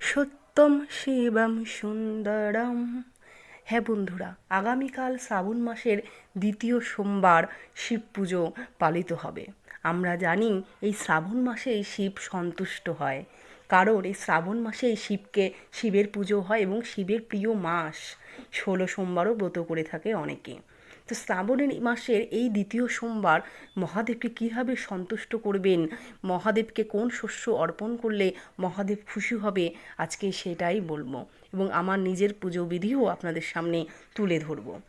সত্যম শিবম সুন্দরম। হ্যাঁ বন্ধুরা, আগামীকাল শ্রাবণ মাসের দ্বিতীয় সোমবার শিব পুজো পালিত হবে। আমরা জানি এই শ্রাবণ মাসেই শিব সন্তুষ্ট হয়। কারণ এই শ্রাবণ মাসেই শিবকে শিবের পুজো হয় এবং শিবের প্রিয় মাস। ষোলো সোমবারও ব্রত করে থাকে অনেকে। তো শ্রাবণের মাসের এই দ্বিতীয় সোমবার মহাদেবকে কীভাবে সন্তুষ্ট করবেন? মহাদেবকে কোন শস্য অর্পণ করলে মহাদেব খুশি হবে? আজকে সেটাই বলব এবং আমার নিজের পুজো বিধিও আপনাদের সামনে তুলে ধরবো।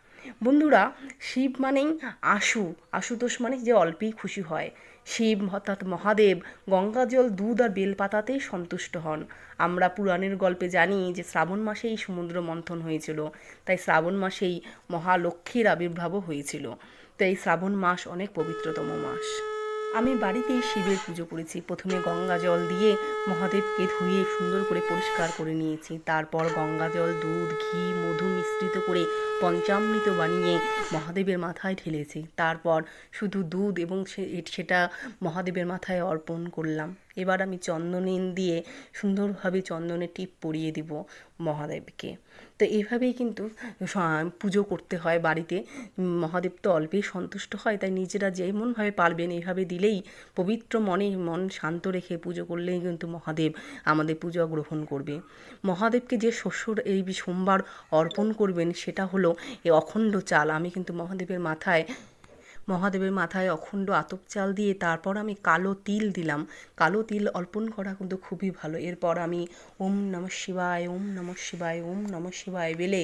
বন্ধুরা, শিব মানেই আশু। আশুতোষ মানে যে অল্পেই খুশি হয়। শিব, অর্থাৎ মহাদেব, গঙ্গাজল, দুধ আর বেলপাতাতেই সন্তুষ্ট হন। আমরা পুরাণের গল্পে জানি যে শ্রাবণ মাসেই সমুদ্র মন্থন হয়েছিল। তাই শ্রাবণ মাসেই মহালক্ষ্মীর আবির্ভাবও হয়েছিল। তাই শ্রাবণ মাস অনেক পবিত্রতম মাস। আমি বাড়িতেই শিবের পুজো করেছি। প্রথমে গঙ্গা জল দিয়ে মহাদেবকে ধুয়ে সুন্দর করে পরিষ্কার করে নিয়েছি। তারপর গঙ্গা জল, দুধ, ঘি, মধু মিশ্রিত করে পঞ্চামৃত বানিয়ে মহাদেবের মাথায় ঢেলেছি। তারপর শুধু দুধ এবং সেটা মহাদেবের মাথায় অর্পণ করলাম। এবার আমি চন্দনিন দিয়ে সুন্দরভাবে চন্দনের টিপ পরিয়ে দিব মহাদেবকে। তো এভাবেই কিন্তু পুজো করতে হয় বাড়িতে। মহাদেব তো অল্পেই সন্তুষ্ট হয়, তাই নিজেরা যেমনভাবে পারবেন এইভাবে দিলেই পবিত্র মনে, মন শান্ত রেখে পুজো করলেই কিন্তু মহাদেব আমাদের পূজা গ্রহণ করবে। মহাদেবকে যে শস্যর এই সোমবার অর্পণ করবেন সেটা হলো এই অখণ্ড চাল। আমি কিন্তু মহাদেবের মাথায় মহাদেবের মাথায় অখণ্ড আতপ চাল দিয়ে তারপর আমি কালো তিল দিলাম। কালো তিল অর্পণ করা কিন্তু খুবই ভালো। এরপর আমি ওম নম শিবায়, ওম নম শিবায়, ওম নম শিবায় বেলে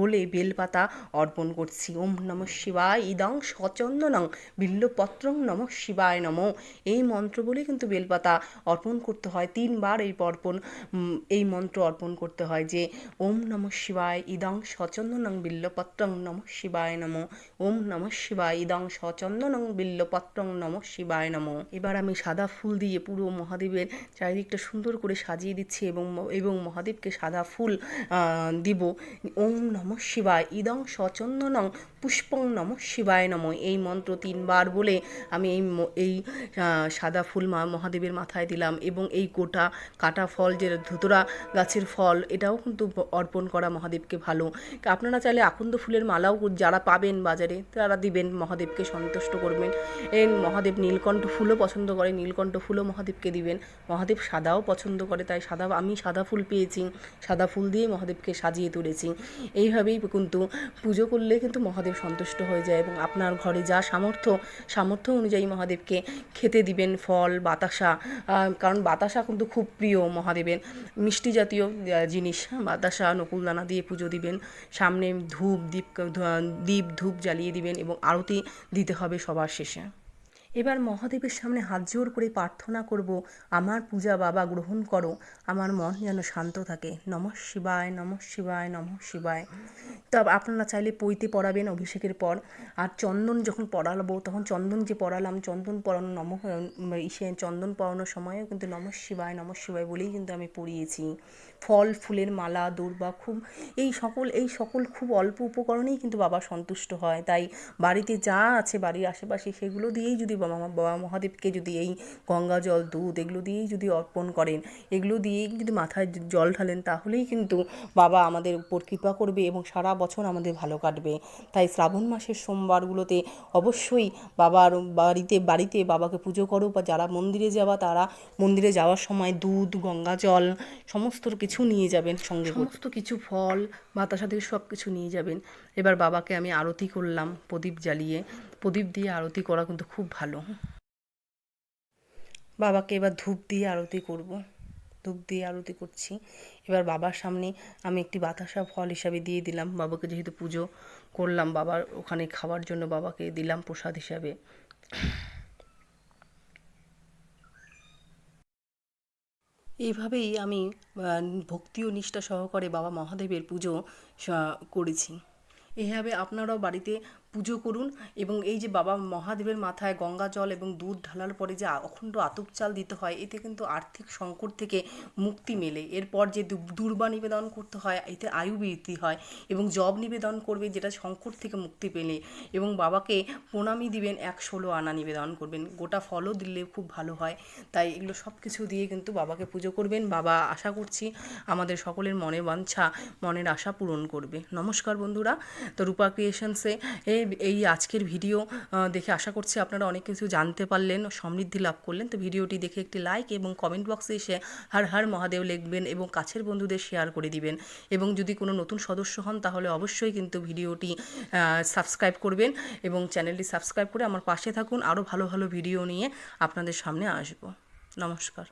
বলে বেলপাতা অর্পণ করছি। ওম নম শিবায়। ইদং সচন্দনং বিল্লপত্রং নম শিবায় নম। এই মন্ত্র বলে কিন্তু বেলপাতা অর্পণ করতে হয়। তিনবার এই অর্পণ এই মন্ত্র অর্পণ করতে হয় যে, ওম নম শিবায়। ইদং সচন্দনং বিল্লপত্রং নম শিবায় নম। ওম নম শিবায়। ইদং সচন্দনং বিল্লপত্রং নম শিবায় নম। এবার আমি সাদা ফুল দিয়ে পুরো মহাদেবের চারিদিকটা সুন্দর করে সাজিয়ে দিচ্ছি এবং এবং মহাদেবকে সাদা ফুল দিব। ওম নম শিবায়। ইদং সচন্দনং পুষ্পং নম শিবায় নম। এই মন্ত্র তিনবার বলে আমি এই এই সাদা ফুল মা, মহাদেবের মাথায় দিলাম এবং এই গোটা কাটা ফল যে ধুতরা গাছের ফল, এটাও কিন্তু অর্পণ করা মহাদেবকে ভালো। আপনারা চাইলে আকন্দ ফুলের মালাও যারা পাবেন বাজারে, তারা দিবেন, মহাদেবকে সন্তুষ্ট করবেন। এই মহাদেব নীলকণ্ঠ ফুলও পছন্দ করে, নীলকণ্ঠ ফুলও মহাদেবকে দিবেন। মহাদেব সাদাও পছন্দ করে, তাই সাদা, আমি সাদা ফুল পেয়েছি। সাদা ফুল দিয়ে মহাদেবকে সাজিয়ে তুলেছি। এইভাবেই কিন্তু পুজো করলে কিন্তু মহাদেব সন্তুষ্ট হয়ে যায় এবং আপনার ঘরে যা সামর্থ্য সামর্থ্য অনুযায়ী মহাদেবকে খেতে দিবেন ফল, বাতাসা কারণ বাতাসা কিন্তু খুব প্রিয় মহাদেবের। মিষ্টি জাতীয় জিনিস, বাতাসা, নকুলদানা দিয়ে পুজো দিবেন। সামনে ধূপ, দীপ দীপ, ধূপ জ্বালিয়ে দিবেন এবং আরতি দিতে হবে সবার শেষে। এবার মহাদেবের সামনে হাত জোর করে প্রার্থনা করব, আমার পূজা বাবা, গ্রহণ করো। আমার মন যেন শান্ত থাকে। নম শিবায় নম শিবায় নম শিবায়। তা আপনারা চাইলে পইতে পড়াবেন অভিষেকের পর। আর চন্দন যখন পড়াবো তখন চন্দন যে পড়ালাম, চন্দন পড়ানো নম, ইসে চন্দন পড়ানোর সময়ও কিন্তু নম শিবায় নম শিবায় বলেই কিন্তু আমি পড়িয়েছি। ফল, ফুলের মালা, দূর্বা, খুব এই সকল এই সকল খুব অল্প উপকরণেই কিন্তু বাবা সন্তুষ্ট হয়। তাই বাড়িতে যা আছে, বাড়ির আশেপাশে সেগুলো দিয়েই যদি বাবা বাবা মহাদেবকে যদি এই গঙ্গা জল, দুধ এগুলো দিয়েই যদি অর্পণ করেন, এগুলো দিয়েই যদি মাথায় জল ঢালেন, তাহলেই কিন্তু বাবা আমাদের উপর কৃপা করবে এবং সারা বছর আমাদের ভালো কাটবে। তাই শ্রাবণ মাসের সোমবারগুলোতে অবশ্যই বাবার বাড়িতে বাড়িতে বাবাকে পুজো করো বা যারা মন্দিরে যাওয়া তারা মন্দিরে যাওয়ার সময় দুধ, গঙ্গা জল, সমস্ত কিছু নিয়ে যাবেন সঙ্গে সমস্ত কিছু, ফল, বাতাসা থেকে সব কিছু নিয়ে যাবেন। এবার বাবাকে আমি আরতি করলাম প্রদীপ জ্বালিয়ে। প্রদীপ দিয়ে আরতি করা কিন্তু খুব ভালো। বাবাকে এবার ধূপ দিয়ে আরতি করব। ধূপ দিয়ে আরতি করছি। এবার বাবার সামনে আমি একটি বাতাসা ফল হিসাবে দিয়ে দিলাম। বাবাকে যেহেতু পুজো করলাম, বাবার ওখানে খাওয়ার জন্য বাবাকে দিলাম প্রসাদ হিসাবে। এইভাবেই আমি ভক্তি ও নিষ্ঠা সহকারে বাবা মহাদেবের পুজো করেছি। এভাবে আপনারাও বাড়িতে পুজো করুন এবং এই যে বাবা মহাদেবের মাথায় গঙ্গা জল এবং দুধ ঢালার পরে যে অখণ্ড আতপ চাল দিতে হয়, এতে কিন্তু আর্থিক সংকট থেকে মুক্তি মেলে। এরপর যে দুর্বা নিবেদন করতে হয়, এতে আয়ু বৃদ্ধি হয় এবং জব নিবেদন করবে, যেটা সংকট থেকে মুক্তি পেলে এবং বাবাকে প্রণামী দিবেন এক ষোলো আনা নিবেদন করবেন। গোটা ফলও দিলে খুব ভালো হয়। তাই এগুলো সব কিছু দিয়ে কিন্তু বাবাকে পুজো করবেন। বাবা, আশা করছি আমাদের সকলের মনে বাঞ্ছা, মনের আশা পূরণ করবে। নমস্কার বন্ধুরা। তো রূপা ক্রিয়েশনসে এই এই আজকের ভিডিও দেখে আশা করছি আপনারা অনেক কিছু জানতে পারলেন, সমৃদ্ধি লাভ করলেন। তো ভিডিওটি দেখে একটি লাইক এবং কমেন্ট বক্সে এসে হর হর মহাদেব লিখবেন এবং কাছের বন্ধুদের শেয়ার করে দিবেন। এবং যদি কোনো নতুন সদস্য হন, তাহলে অবশ্যই কিন্তু ভিডিওটি সাবস্ক্রাইব করবেন এবং চ্যানেলটি সাবস্ক্রাইব করে আমার পাশে থাকুন। আরও ভালো ভালো ভিডিও নিয়ে আপনাদের সামনে আসব। নমস্কার।